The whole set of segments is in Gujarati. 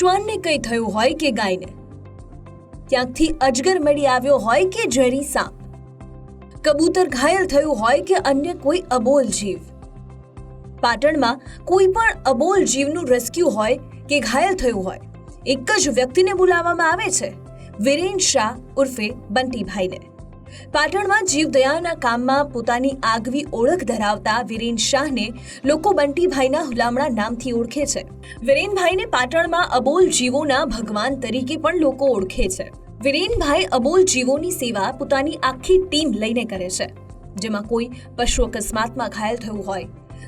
શ્વાનને કંઈ થયું હોય કે ગાયને? ક્યાંકથી અજગર મળી આવ્યો હોય કે ઝેરી સાપ? કબૂતર ઘાયલ થયું હોય કે અન્ય કોઈ અબોલ જીવ? પાટણમાં કોઈ પણ અબોલ જીવનું રેસ્ક્યુ હોય કે ઘાયલ થયું હોય, એક જ વ્યક્તિને બોલાવવામાં આવે છે? વિરેન શાહ ઉર્ફે બંટીભાઈને. પાટણમાં જીવદયાના કામમાં પોતાની આગવી ઓળખ ધરાવતા વિરેન શાહને લોકો બંટીભાઈના હુલામણા નામથી ઓળખે છે. વિરેનભાઈને પાટણમાં અબોલ જીવોના ભગવાન તરીકે પણ લોકો ઓળખે છે. વિરેનભાઈ અબોલ જીવોની સેવા પોતાની આખી ટીમ લઈને કરે છે. જેમાં કોઈ પશુ અકસ્માતમાં ઘાયલ થયું હોય,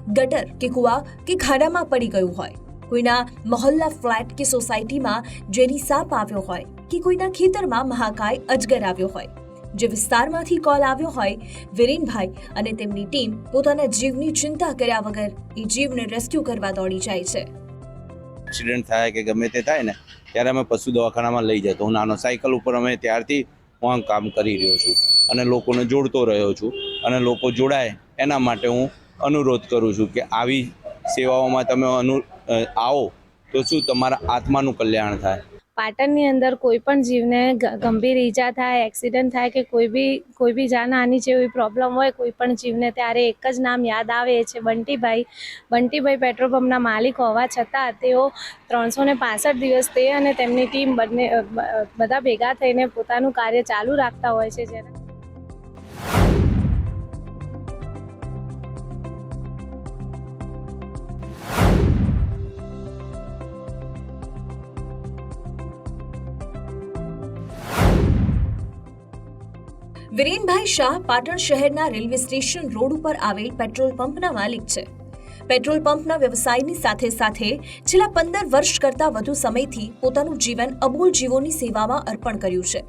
ગટર કે કુવા કે ખાડામાં પડી ગયું હોય, કોઈના મહોલ્લા ફ્લેટ કે સોસાયટીમાં જેની સાપ આવ્યો હોય કે કોઈના ખેતરમાં મહાકાય અજગર આવ્યો હોય જે વિસ્તારમાંથી કોલ આવ્યો હોય, વિરેનભાઈ અને તેમની ટીમ પોતાના જીવની ચિંતા કર્યા વગર એ જીવને રેસ્ક્યુ કરવા દોડી જાય છે. એક્સિડન્ટ થાય કે ગમે તે થાય ને, ત્યારે અમે પશુ દવાખાનામાં લઈ જતો. હું નાનો સાયકલ ઉપર અમે ત્યારથી હું કામ કરી રહ્યો છું અને લોકોને જોડતો રહ્યો છું અને લોકો જોડાય એના માટે હું અનુરોધ કરું છું કે આવી સેવાઓમાં તમે અનુ આવો તો શું તમારા આત્માનું કલ્યાણ થાય? પાટણની અંદર કોઈ પણ જીવને ગંભીર ઈજા થાય, એક્સિડન્ટ થાય કે કોઈ બી કોઈ બી જાનહાની જેવી પ્રોબ્લેમ હોય, કોઈ પણ જીવને ત્યારે એક જ નામ યાદ આવે છે બંટીભાઈ. બંટીભાઈ પેટ્રોલ પંપના માલિક હોવા છતાં તેઓ ત્રણસો ને પાસઠ દિવસ તે અને તેમની ટીમ બંને બધા ભેગા થઈને પોતાનું કાર્ય ચાલુ રાખતા હોય છે, જેને વિરેનભાઈ શાહ પાટણ શહેરના રેલવે સ્ટેશન રોડ ઉપર આવેલ પેટ્રોલ પંપના માલિક છે. પેટ્રોલ પંપના વ્યવસાયની સાથે સાથે છેલ્લા પંદર વર્ષ કરતાં વધુ સમયથી પોતાનું જીવન અબોલ જીવોની સેવામાં અર્પણ કર્યું છે.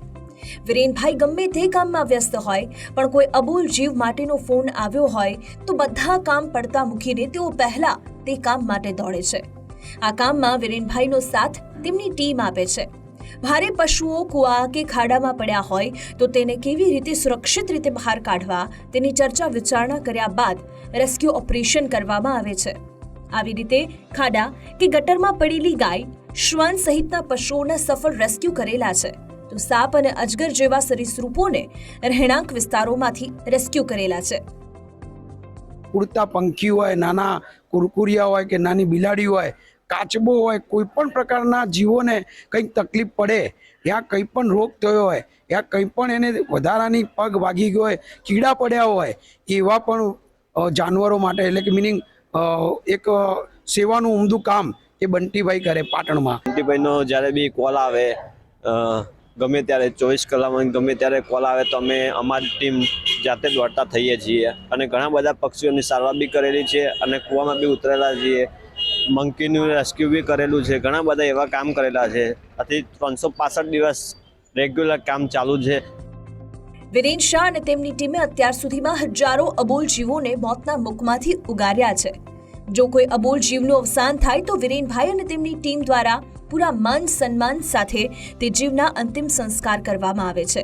વિરેનભાઈ ગમે તે કામમાં વ્યસ્ત હોય, પણ કોઈ અબોલ જીવ માટેનો ફોન આવ્યો હોય, તો બધા કામ પડતા મૂકીને તેઓ પહેલા તે કામ માટે દોડે છે. આ કામમાં વિરેનભાઈનો સાથ તેમની ટીમ આપે છે. ભારે પશુઓ કુવા કે ખાડામાં પડ્યા હોય તો તેને કેવી રીતે સુરક્ષિત રીતે બહાર કાઢવા તેની ચર્ચા વિચારણા કર્યા બાદ રેસ્ક્યુ ઓપરેશન કરવામાં આવે છે. આવી રીતે ખાડા કે ગટરમાં પડેલી ગાય, શ્વાન સહિતના પશુઓના સફળ રેસ્ક્યુ કરેલા છે. તો સાપ અને અજગર જેવા સરીસૃપોને રહેણાંક વિસ્તારોમાંથી રેસ્ક્યુ કરેલા છે. ઉડતા પંખી હોય, નાના કુરકુરિયા હોય કે નાની બિલાડી હોય કાચબો હોય, કોઈ પણ પ્રકારના જીવોને કંઈક તકલીફ પડે, યા કંઈ પણ રોગ થયો હોય, યા કંઈ પણ એને વધારાની પગ વાગી ગયો હોય, કીડા પડ્યા હોય, એવા પણ જાનવરો માટે, એટલે કે મિનિંગ એક સેવાનું ઉમદું કામ એ બંટીભાઈ કરે પાટણમાં. બંટીભાઈનો જ્યારે બી કોલ આવે ગમે ત્યારે ચોવીસ કલાકમાં, ગમે ત્યારે કોલ આવે, તો અમે અમારી ટીમ જાતે દોડતા થઈએ છીએ. અને ઘણા બધા પક્ષીઓની સારવાર બી કરેલી છે અને કૂવામાં બી ઉતરેલા છીએ. મંકીનું રેસ્ક્યુ બી કરેલું છે. ઘણા બધા એવા કામ કરેલા છે. આથી ત્રણસો પાસઠ દિવસ રેગ્યુલર કામ ચાલુ છે. વિરેન શાહ અને તેમની ટીમે અત્યાર સુધીમાં હજારો અબોલ જીવોને મોતના મુખમાંથી ઉગાર્યા છે. જો કોઈ અબોલ જીવનું અવસાન થાય તો વિરેનભાઈ અને તેમની ટીમ દ્વારા પૂરા માન સન્માન સાથે તે જીવના અંતિમ સંસ્કાર કરવામાં આવે છે.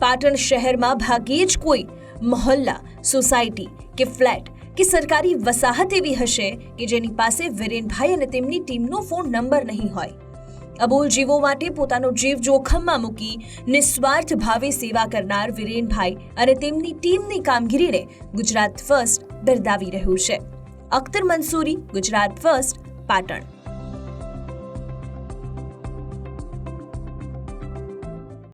પાટણ શહેરમાં ભાગ્યે જ કોઈ મહોલ્લા, સોસાયટી કે ફ્લેટ કે સરકારી વસાહત એવી હશે કે જેની પાસે વિરેનભાઈ અને તેમની ટીમનો ફોન નંબર નહીં હોય. અબોલ જીવો માટે પોતાનો જીવ જોખમમાં મૂકી નિસ્વાર્થ ભાવે સેવા કરનાર વિરેનભાઈ અને તેમની ટીમની કામગીરીને ગુજરાત ફર્સ્ટ બિરદાવી રહ્યું છે. અખ્તર મંસૂરી, ગુજરાત ફર્સ્ટ, પાટણ.